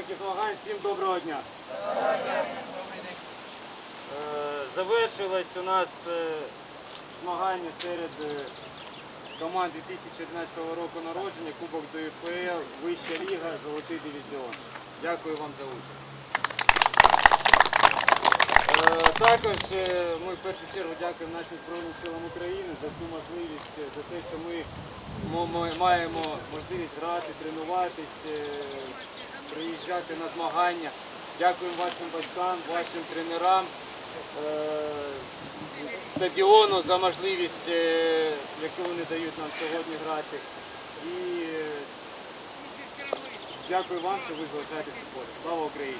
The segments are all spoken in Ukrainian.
учасники змагань, всім доброго дня. Е, Завершилось у нас е, змагання серед е, команд 2011 року народження, Кубок ДФЛ, Вища ліга, Золотий дивізіон. Дякую вам за участь. Також ми в першу чергу дякуємо нашим Збройним силам України за цю можливість, за те, що ми мо- мо- маємо можливість грати, тренуватись, приїжджати на змагання. Дякуємо вашим батькам, вашим тренерам, е, стадіону за можливість, е, яку вони дають нам сьогодні грати. І е, дякую вам, що ви залишаєтесь у полі. Слава Україні!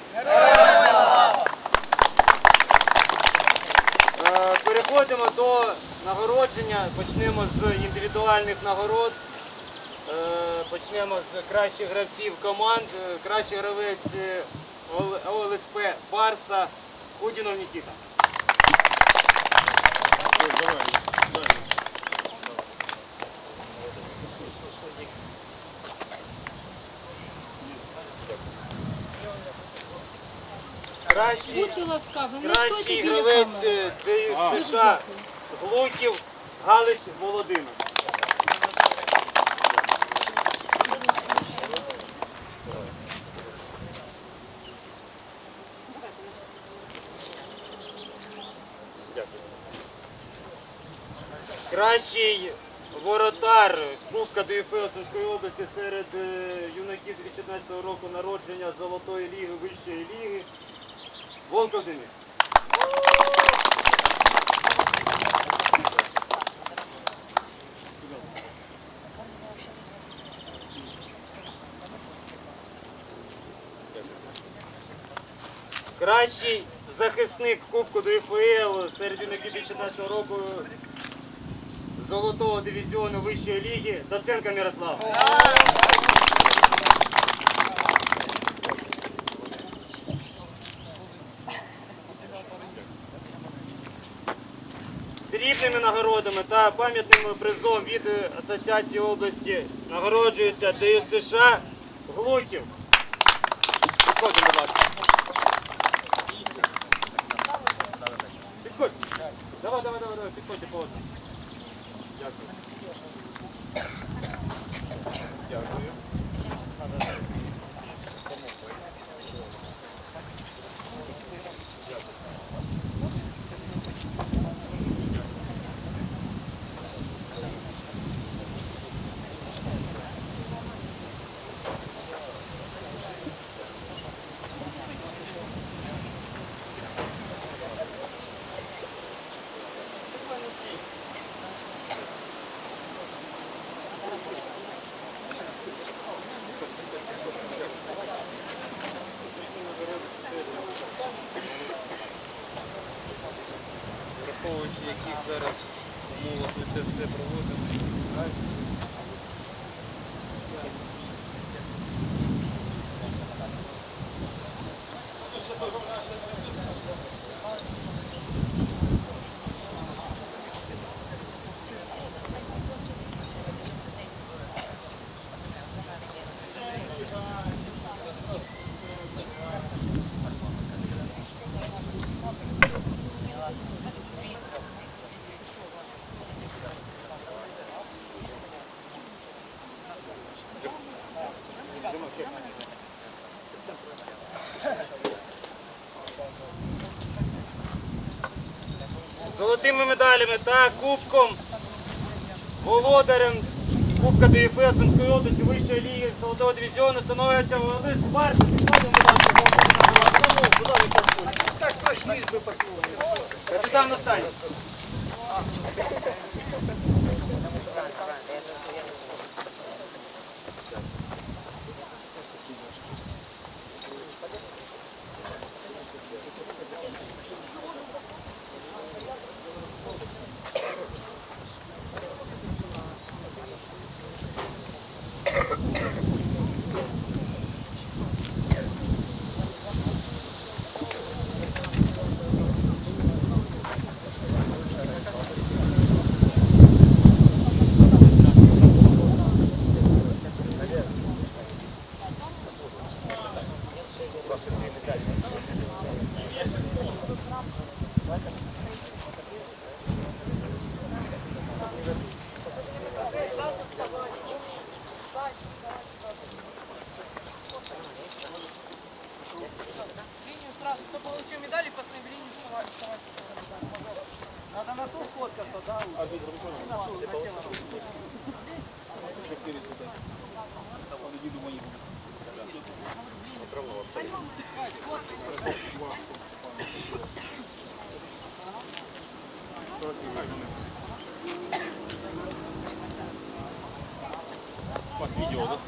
Переходимо до нагородження. Почнемо з індивідуальних нагород. Е, Почнемо з кращих гравців команд. Е, Кращий гравець е, ОЛСП Барса Худінов Нікіта. Кращий, Будьте ласкаві, не кращий стойте біля гравець камери. США. Глухів Галич Володимир. Дякую. Кращий воротар Кубка ДФЛ Сумської області серед е, юнаків 2014 року народження Золотої ліги, Вищої ліги. Волков Денис. Кращий захисник Кубку ДФЛ серед юнаків 2014 року золотого дивізіону вищої ліги Доценко Мирослав. Срібними нагородами та пам'ятним призом від Асоціації області нагороджується США Глухів. Підходимо, будь ласка. Давай, давай, давай, давай, підходьте по. Дякую. Дякую. Враховуючи, яких зараз умовах ми це все проводимо. Золотими медалями та кубком володарем Кубка ДФС Сумської області Вищої ліги Золотого дивізіону становиться Володимир Барса. Підходимо, будь У вас видео, да?